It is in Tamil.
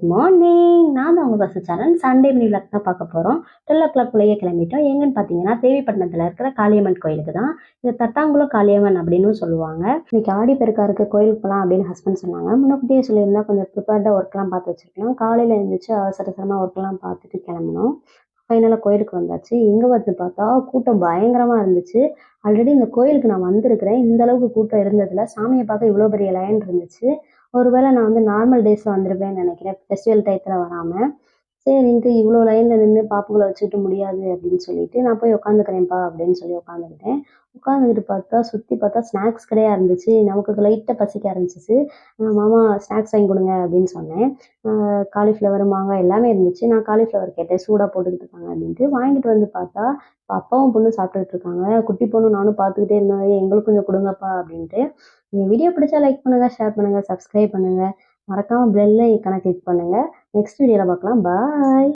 குட் மார்னிங் நான் தான் உங்கள் பசங்க சேனல் சண்டே மணி விளக்கு தான் பார்க்க போகிறோம் டுவெல் ஓ கிளாக்குள்ளேயே கிளம்பிட்டோம். எங்கன்னு பார்த்தீங்கன்னா தேவிப்பட்டினத்தில் இருக்கிற காளியம்மன் கோயிலுக்கு தான். இது தட்டாங்குளம் காளியம்மன் அப்படின்னு சொல்லுவாங்க. இன்னைக்கு ஆடி பெருக்கா இருக்க கோயிலுக்கு போகலாம் அப்படின்னு ஹஸ்பண்ட் சொன்னாங்க. முன்னாடியே சொல்லியிருந்தா கொஞ்சம் ப்ரிப்பேர்டாக ஒர்க்லாம் பார்த்து வச்சிருக்கலாம் காலையில் எழுந்திரிச்சு அவசர அவசரமாக ஒர்க்லாம் பார்த்துட்டு கிளம்பணும். ஃபைனலாக கோயிலுக்கு வந்தாச்சு. இங்கே வந்து பார்த்தா கூட்டம் பயங்கரமாக இருந்துச்சு. ஆல்ரெடி இந்த கோயிலுக்கு நான் வந்திருக்கிறேன். இந்த அளவுக்கு கூட்டம் இருந்ததில்ல சாமியை பார்க்க இவ்வளோ பெரிய லைன் இருந்துச்சு. ஒருவேளை நான் வந்து நார்மல் டேஸில் வந்திருப்பேன்னு நினைக்கிறேன். ஃபெஸ்டிவல் டயத்தில் வராமல் சரின்ட்டு இவ்வளோ லைனில் நின்று பாப்புகளை வச்சுக்கிட்டு முடியாது அப்படின்னு சொல்லிட்டு நான் போய் உட்காந்துக்கிறேன்ப்பா அப்படின்னு சொல்லி உட்காந்துக்கிட்டேன் உட்காந்துக்கிட்டு பார்த்தா சுற்றி பார்த்தா ஸ்நாக்ஸ் கடையாக இருந்துச்சு. நமக்கு லைட்டாக பசிக்க ஆரம்பிச்சிச்சு. மாமா ஸ்நாக்ஸ் வாங்கி கொடுங்க அப்படின்னு சொன்னேன். காலிஃப்ளவர் மாங்காய் எல்லாமே இருந்துச்சு. நான் காலிஃப்ளவர் கேட்டேன். சூடாக போட்டுக்கிட்டு இருக்காங்க அப்படின்ட்டு. வாங்கிட்டு வந்து பார்த்தா அப்பாவும் பொண்ணு சாப்பிட்டுட்டு இருக்காங்க. குட்டி பொண்ணு நானும் பார்த்துக்கிட்டே இருந்தேன். எங்களுக்கு கொஞ்சம் கொடுங்கப்பா அப்படின்ட்டு. நீங்கள் வீடியோ பிடிச்சா லைக் பண்ணுங்கள் ஷேர் பண்ணுங்கள் சப்ஸ்கிரைப் பண்ணுங்கள் மறக்காமல் பெல்லை கணக்கு கிளிக் பண்ணுங்கள் நெக்ஸ்ட் வீடியோவில் பார்க்கலாம். பாய்